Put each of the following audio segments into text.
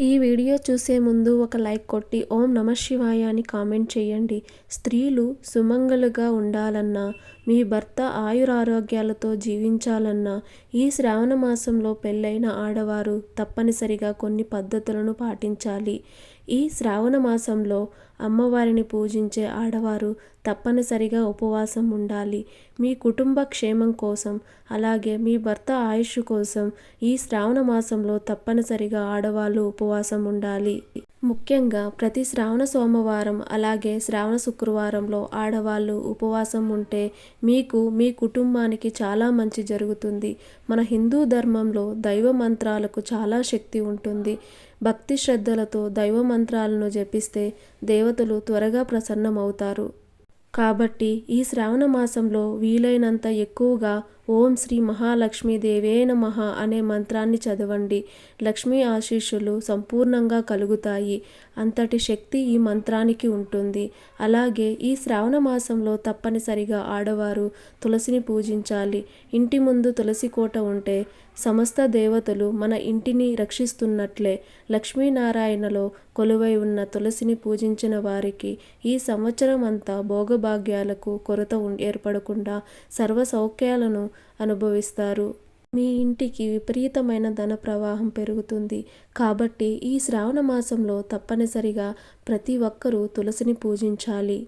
ఈ వీడియో చూసే ముందు ఒక లైక్ కొట్టి ఓం నమ శివాయ అని కామెంట్ చేయండి. స్త్రీలు సుమంగలుగా ఉండాలన్నా మీ భర్త ఆయురారోగ్యాలతో జీవించాలన్నా ఈ శ్రావణ మాసంలో పెళ్ళైన ఆడవారు తప్పనిసరిగా కొన్ని పద్ధతులను పాటించాలి. ఈ శ్రావణ మాసంలో అమ్మవారిని పూజించే ఆడవారు తప్పనిసరిగా ఉపవాసం ఉండాలి. మీ కుటుంబ క్షేమం కోసం అలాగే మీ భర్త ఆయుష్ కోసం ఈ శ్రావణ మాసంలో తప్పనిసరిగా ఆడవాళ్ళు ఉపవాసం ఉండాలి. ముఖ్యంగా ప్రతి శ్రావణ సోమవారం అలాగే శ్రావణ శుక్రవారంలో ఆడవాళ్ళు ఉపవాసం ఉంటే మీకు మీ కుటుంబానికి చాలా మంచి జరుగుతుంది. మన హిందూ ధర్మంలో దైవ మంత్రాలకు చాలా శక్తి ఉంటుంది. భక్తి శ్రద్ధలతో దైవ మంత్రాలను జపిస్తే దేవతలు త్వరగా ప్రసన్నమవుతారు. కాబట్టి ఈ శ్రావణ మాసంలో వీలైనంత ఎక్కువగా ఓం శ్రీ మహాలక్ష్మీదేవే నమ అనే మంత్రాన్ని చదవండి. లక్ష్మీ ఆశీస్సులు సంపూర్ణంగా కలుగుతాయి. అంతటి శక్తి ఈ మంత్రానికి ఉంటుంది. అలాగే ఈ శ్రావణ మాసంలో తప్పనిసరిగా ఆడవారు తులసిని పూజించాలి. ఇంటి ముందు తులసి కోట ఉంటే సమస్త దేవతలు మన ఇంటిని రక్షిస్తున్నట్లే. లక్ష్మీనారాయణలో కొలువై ఉన్న తులసిని పూజించిన వారికి ఈ సంవత్సరం అంతా భోగభాగ్యాలకు కొరత ఏర్పడకుండా సర్వ సౌఖ్యాలను అనుభవిస్తారు. మీ ఇంటికి విపరీతమైన ధన ప్రవాహం పెరుగుతుంది. కాబట్టి ఈ శ్రావణ మాసంలో తప్పనిసరిగా ప్రతి ఒక్కరూ తులసిని పూజించాలి.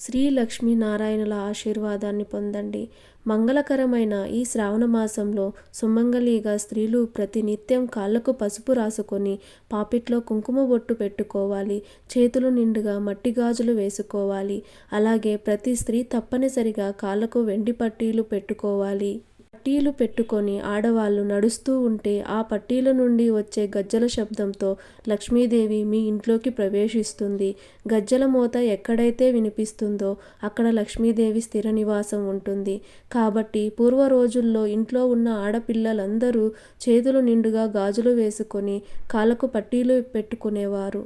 శ్రీ లక్ష్మీనారాయణుల ఆశీర్వాదాన్ని పొందండి. మంగళకరమైన ఈ శ్రావణ మాసంలో సుమంగళిగా స్త్రీలు ప్రతినిత్యం కాళ్ళకు పసుపు రాసుకొని పాపిట్లో కుంకుమ బొట్టు పెట్టుకోవాలి. చేతులు నిండుగా మట్టి గాజులు వేసుకోవాలి. అలాగే ప్రతి స్త్రీ తప్పనిసరిగా కాళ్ళకు వెండి పట్టీలు పెట్టుకోవాలి. పట్టీలు పెట్టుకొని ఆడవాళ్ళు నడుస్తూ ఉంటే ఆ పట్టీల నుండి వచ్చే గజ్జల శబ్దంతో లక్ష్మీదేవి మీ ఇంట్లోకి ప్రవేశిస్తుంది. గజ్జల మోత ఎక్కడైతే వినిపిస్తుందో అక్కడ లక్ష్మీదేవి స్థిర నివాసం ఉంటుంది. కాబట్టి పూర్వ రోజుల్లో ఇంట్లో ఉన్న ఆడపిల్లలందరూ చేతులు నిండుగా గాజులు వేసుకొని కాళ్ళకు పట్టీలు పెట్టుకునేవారు.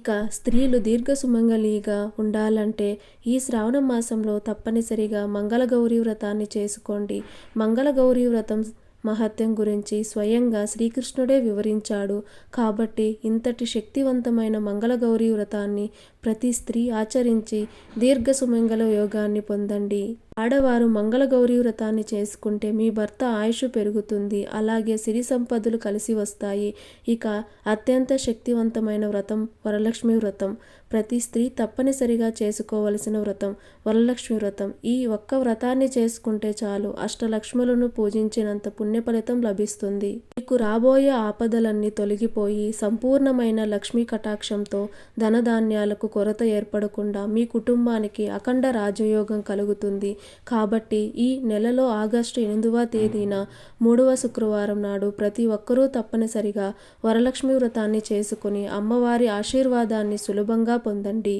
ఇక స్త్రీలు దీర్ఘ సుమంగళిగా ఉండాలంటే ఈ శ్రావణ మాసంలో తప్పనిసరిగా మంగళగౌరీ వ్రతాన్ని చేసుకోండి. మంగళగౌరీ వ్రతం మహత్యం గురించి స్వయంగా శ్రీకృష్ణుడే వివరించాడు. కాబట్టి ఇంతటి శక్తివంతమైన మంగళగౌరీ వ్రతాన్ని ప్రతి స్త్రీ ఆచరించి దీర్ఘ సుమంగళ యోగాన్ని పొందండి. ఆడవారు మంగళగౌరీ వ్రతాన్ని చేసుకుంటే మీ భర్త ఆయుష్ పెరుగుతుంది. అలాగే సిరి సంపదలు కలిసి వస్తాయి. ఇక అత్యంత శక్తివంతమైన వ్రతం వరలక్ష్మి వ్రతం. ప్రతి స్త్రీ తప్పనిసరిగా చేసుకోవలసిన వ్రతం వరలక్ష్మి వ్రతం. ఈ ఒక్క వ్రతాన్ని చేసుకుంటే చాలు అష్టలక్ష్ములను పూజించినంత పుణ్య ఫలితం లభిస్తుంది. మీకు రాబోయే ఆపదలన్నీ తొలగిపోయి సంపూర్ణమైన లక్ష్మీ కటాక్షంతో ధనధాన్యాలకు కొరత ఏర్పడకుండా మీ కుటుంబానికి అఖండ రాజయోగం కలుగుతుంది. కాబట్టి ఈ నెలలో ఆగస్టు ఎనిమిదవ తేదీన మూడవ శుక్రవారం నాడు ప్రతి ఒక్కరూ తప్పనిసరిగా వరలక్ష్మి వ్రతాన్ని చేసుకుని అమ్మవారి ఆశీర్వాదాన్ని సులభంగా పొందండి.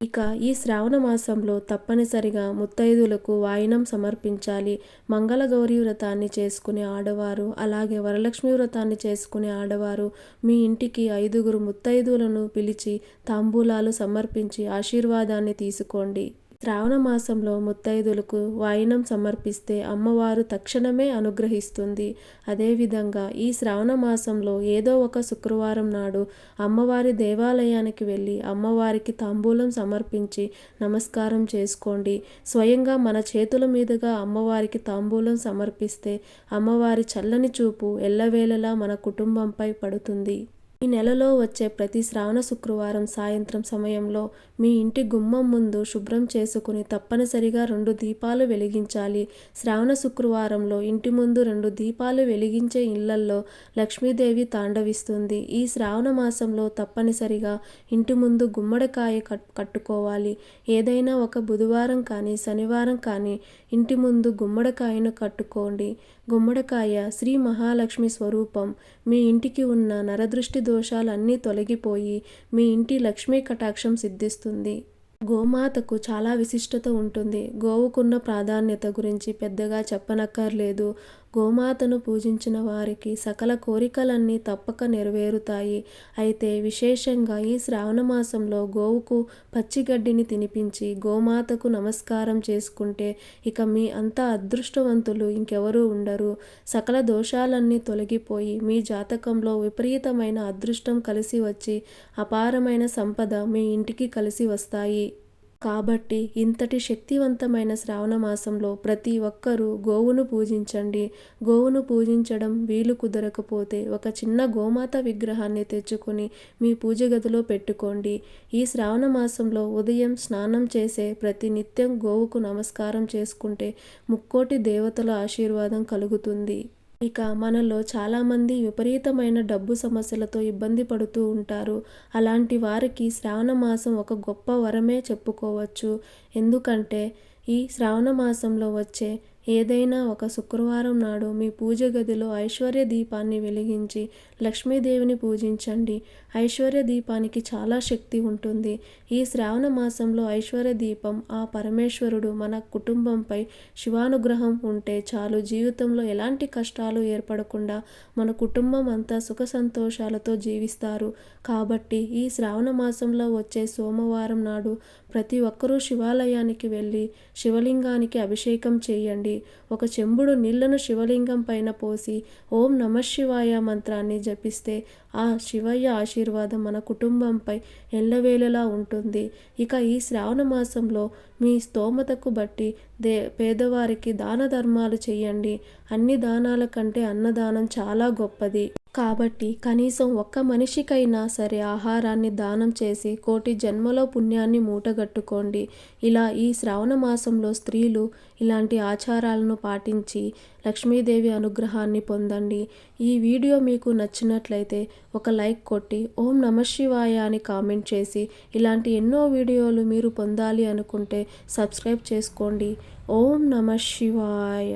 ఇక ఈ శ్రావణ మాసంలో తప్పనిసరిగా ముత్తైదులకు వాయినం సమర్పించాలి. మంగళగౌరి వ్రతాన్ని చేసుకునే ఆడవారు అలాగే వరలక్ష్మి వ్రతాన్ని చేసుకునే ఆడవారు మీ ఇంటికి ఐదుగురు ముత్తైదులను పిలిచి తాంబూలాలు సమర్పించి ఆశీర్వాదాన్ని తీసుకోండి. శ్రావణ మాసంలో ముత్తైదులకు వాయినం సమర్పిస్తే అమ్మవారు తక్షణమే అనుగ్రహిస్తుంది. అదేవిధంగా ఈ శ్రావణ మాసంలో ఏదో ఒక శుక్రవారం నాడు అమ్మవారి దేవాలయానికి వెళ్ళి అమ్మవారికి తాంబూలం సమర్పించి నమస్కారం చేసుకోండి. స్వయంగా మన చేతుల మీదుగా అమ్మవారికి తాంబూలం సమర్పిస్తే అమ్మవారి చల్లని చూపు ఎల్లవేళలా మన కుటుంబంపై పడుతుంది. ఈ నెలలో వచ్చే ప్రతి శ్రావణ శుక్రవారం సాయంత్రం సమయంలో మీ ఇంటి గుమ్మం ముందు శుభ్రం చేసుకుని తప్పనిసరిగా రెండు దీపాలు వెలిగించాలి. శ్రావణ శుక్రవారంలో ఇంటి ముందు రెండు దీపాలు వెలిగించే ఇళ్ళల్లో లక్ష్మీదేవి తాండవిస్తుంది. ఈ శ్రావణ మాసంలో తప్పనిసరిగా ఇంటి ముందు గుమ్మడికాయ కట్టుకోవాలి. ఏదైనా ఒక బుధవారం కానీ శనివారం కానీ ఇంటి ముందు గుమ్మడికాయను కట్టుకోండి. గుమ్మడికాయ శ్రీ మహాలక్ష్మి స్వరూపం. మీ ఇంటికి ఉన్న నరదృష్టి దోషాలన్నీ తొలగిపోయి మీ ఇంటి లక్ష్మీ కటాక్షం సిద్ధిస్తుంది. గోమాతకు చాలా విశిష్టత ఉంటుంది. గోవుకున్న ప్రాధాన్యత గురించి పెద్దగా చెప్పనక్కర్లేదు. గోమాతను పూజించిన వారికి సకల కోరికలన్నీ తప్పక నెరవేరుతాయి. అయితే విశేషంగా ఈ శ్రావణ మాసంలో గోవుకు పచ్చిగడ్డిని తినిపించి గోమాతకు నమస్కారం చేసుకుంటే ఇక మీ అంత అదృష్టవంతులు ఇంకెవరూ ఉండరు. సకల దోషాలన్నీ తొలగిపోయి మీ జాతకంలో విపరీతమైన అదృష్టం కలిసి వచ్చి అపారమైన సంపద మీ ఇంటికి కలిసి వస్తాయి. కాబట్టి ఇంతటి శక్తివంతమైన శ్రావణ మాసంలో ప్రతి ఒక్కరూ గోవును పూజించండి. గోవును పూజించడం వీలు కుదరకపోతే ఒక చిన్న గోమాత విగ్రహాన్ని తెచ్చుకొని మీ పూజ గదిలో పెట్టుకోండి. ఈ శ్రావణ మాసంలో ఉదయం స్నానం చేసే ప్రతి నిత్యం గోవుకు నమస్కారం చేసుకుంటే ముక్కోటి దేవతల ఆశీర్వాదం కలుగుతుంది. ఇక మనలో చాలామంది విపరీతమైన డబ్బు సమస్యలతో ఇబ్బంది పడుతూ ఉంటారు. అలాంటి వారికి శ్రావణ మాసం ఒక గొప్ప వరమే చెప్పుకోవచ్చు. ఎందుకంటే ఈ శ్రావణ మాసంలో వచ్చే ఏదైనా ఒక శుక్రవారం నాడు మీ పూజ గదిలో ఐశ్వర్య దీపాన్ని వెలిగించి లక్ష్మీదేవిని పూజించండి. ఐశ్వర్య దీపానికి చాలా శక్తి ఉంటుంది. ఈ శ్రావణ మాసంలో ఐశ్వర్య దీపం ఆ పరమేశ్వరుడు మన కుటుంబంపై శివానుగ్రహం ఉంటే చాలు. జీవితంలో ఎలాంటి కష్టాలు ఏర్పడకుండా మన కుటుంబం అంతా సుఖ సంతోషాలతో జీవిస్తారు. కాబట్టి ఈ శ్రావణ మాసంలో వచ్చే సోమవారం నాడు ప్రతి ఒక్కరూ శివాలయానికి వెళ్ళి శివలింగానికి అభిషేకం చేయండి. ఒక చెంబుడు నీళ్ళను శివలింగం పైన పోసి ఓం నమ శివాయ మంత్రాన్ని జపిస్తే ఆ శివయ్య ఆశీర్వాదం మన కుటుంబంపై ఎల్లవేళలా ఉంటుంది. ఇక ఈ శ్రావణ మాసంలో మీ స్తోమతకు బట్టి దే పేదవారికి దాన ధర్మాలు చేయండి అన్ని దానాల కంటే అన్నదానం చాలా గొప్పది. కాబట్టి కనీసం ఒక్క మనిషికైనా సరే ఆహారాన్ని దానం చేసి కోటి జన్మలో పుణ్యాన్ని మూటగట్టుకోండి. ఇలా ఈ శ్రావణ మాసంలో స్త్రీలు ఇలాంటి ఆచారాలను పాటించి లక్ష్మీదేవి అనుగ్రహాన్ని పొందండి. ఈ వీడియో మీకు నచ్చినట్లయితే ఒక లైక్ కొట్టి ఓం నమ శివాయ అని కామెంట్ చేసి ఇలాంటి ఎన్నో వీడియోలు మీరు పొందాలి అనుకుంటే సబ్స్క్రైబ్ చేసుకోండి. ఓం నమ శివాయ.